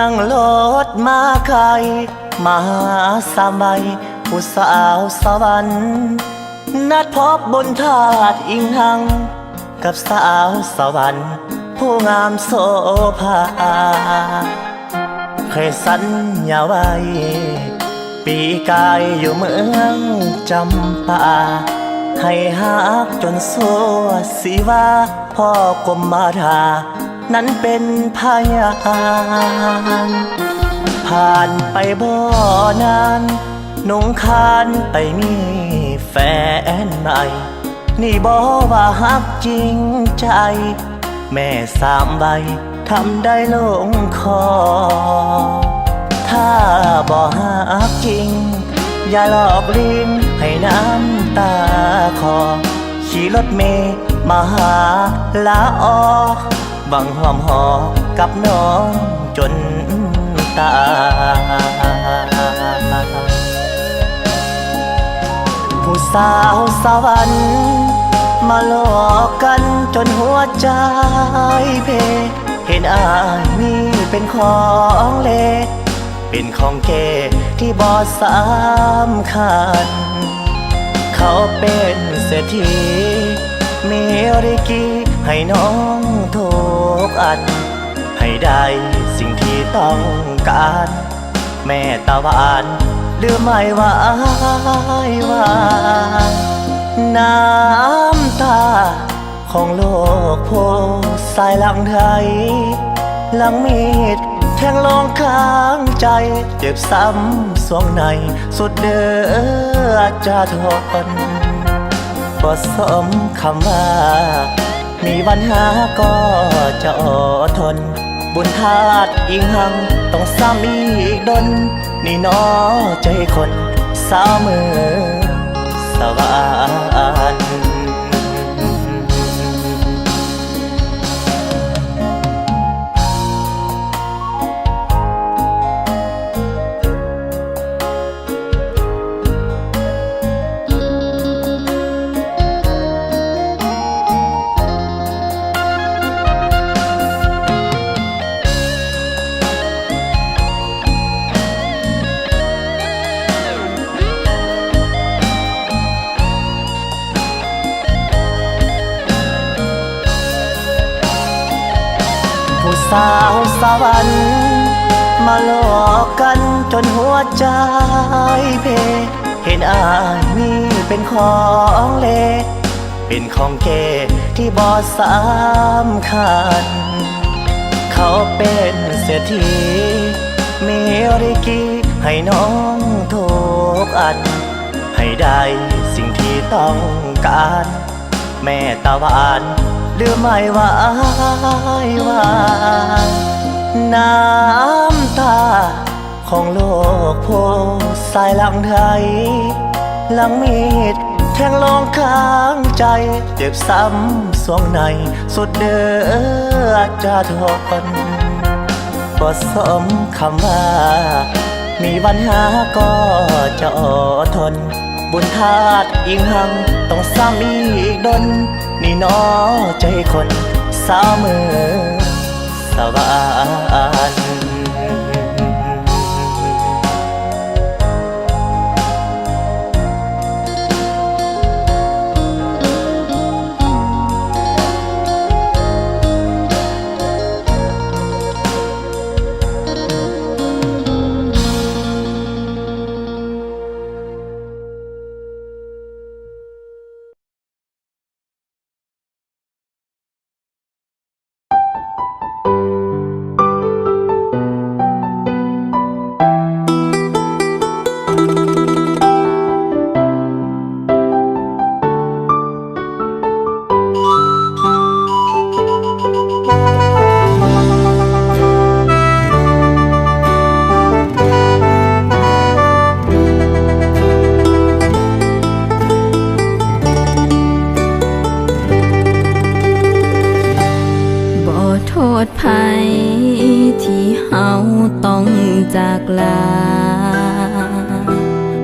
นั่งรถมาไกลมาสามัย ผู้สาวสวรรค์นัดพบบนถาดอิงหัง กับสาวสวรรค์ ผู้งามโสภาเคยสัญญาไว้ ปีกายอยู่เมืองจำปาให้หักจนสัวสิว่าพ่อกรมมารา นั้นเป็นพยานผ่านไปบ่นานนงคานไปมีแฟนใหม่ นี่บอกว่าฮักจริงใจ แม่สามใบทำได้ลงคอ ถ้าบ่ฮักจริง อย่าหลอกลิ้นให้น้ำตาคอ ขี่รถเมย์มาหาลาออ บังหอมหอกับน้องจนตา ผู้สาวสวรรค์มาหลอกกันจนหัวใจเพ เห็นอายนี่เป็นของเล็กเป็นของเกที่บอสำคัญเขาเป็นเศรษฐีเมริกีให้น้องท กอัน ให้ได้สิ่งที่ต้องการ แม่ตะวันหรือไม่ว่าอายว่าน้ำตา ของโลกโพสายหลังไทยหลังมีดแทงลงข้างใจ เจ็บซ้ำสวงใน สุดเดือดจะทนบ่สมคำว่า มีวันหาก็จะอดทน บุญธาดอิงหัง ต้องซ้ำอีกดน นี่นอใจคนสาวมือสวรรค์ สาวสวรรค์มาหลอกกันจนหัวใจเพ เห็นอายนี่เป็นของเล็กเป็นของเกที่บอสำคัญเขาเป็นเศรษฐีเมริกีให้น้องทุกอัน ให้ได้สิ่งที่ต้องการ แม่ตะวัน หรือไม่ว่าอายว่าน้ำตา ของโลกโพสายหลังไทยหลังมีดแทงลงข้างใจ เจ็บซ้ำสวงใน สุดเดือดจะทนบ่สมคำว่า มีปัญหาก็จะอดทน บุญทาดอิงหัง ต้องซ้ำอีกดน นี่น้อใจคนสาวมือสวรรค์ จากลา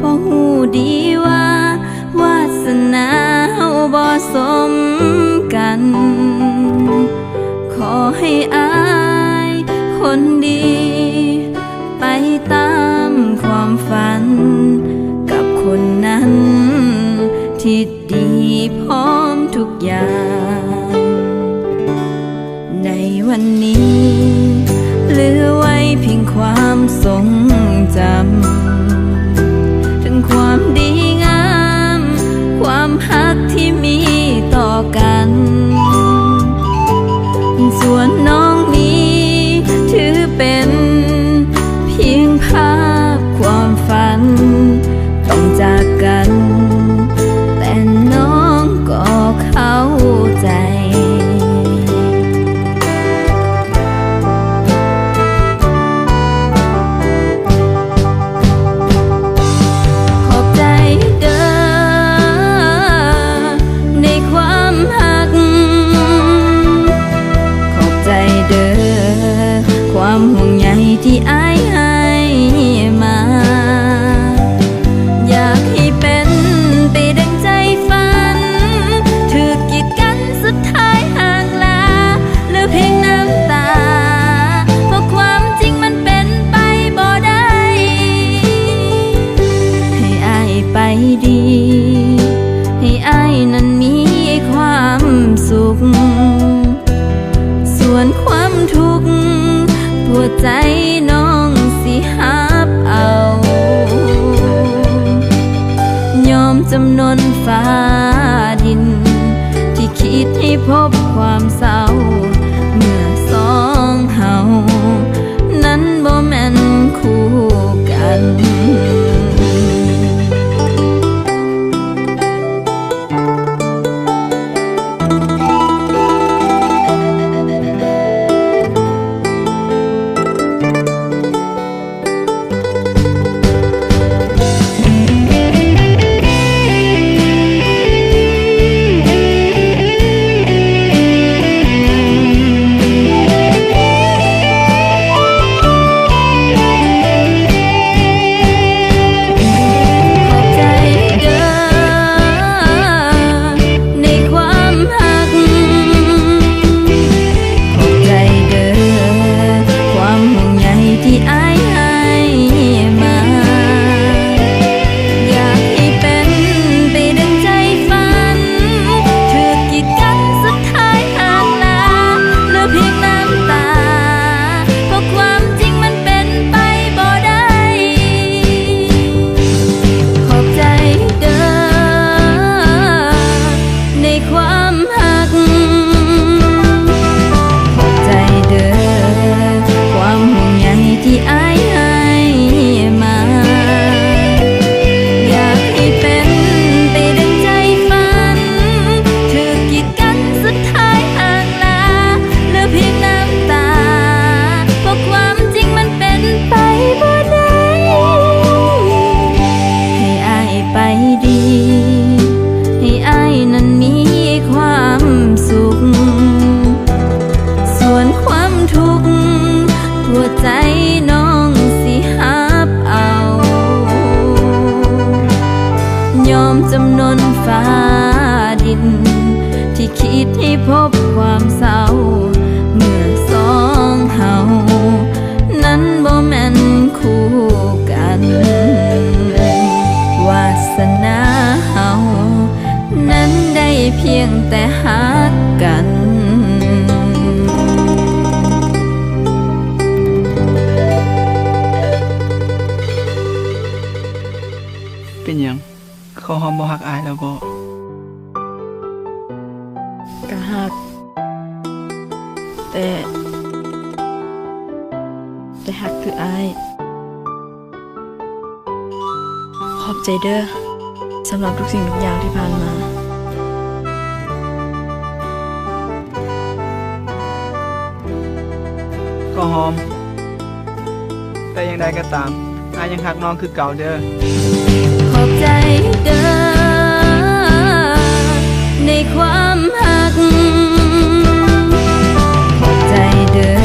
พอหูดีว่า วาสนาเฮาบ่สมกัน ขอให้อายคนดี มันมีความสุข ส่วนความทุกข์ปวดใจน้องสิหับเอา ยอมจำนวนฟ้าดิน ที่คิดให้พบความเศร้า แต่หักกันเป็นหยังเขาหอมบ่ฮักอายแล้วบ่ก็หัก แต่ แต่หักคืออายขอบใจเด้อสำหรับทุกสิ่งทุกอย่างที่ผ่านมา หอม แต่ยังใดก็ตามอายังหักน้องคือเก่าเด้อขอบใจเด้อในความหัก ขอบใจเด้อ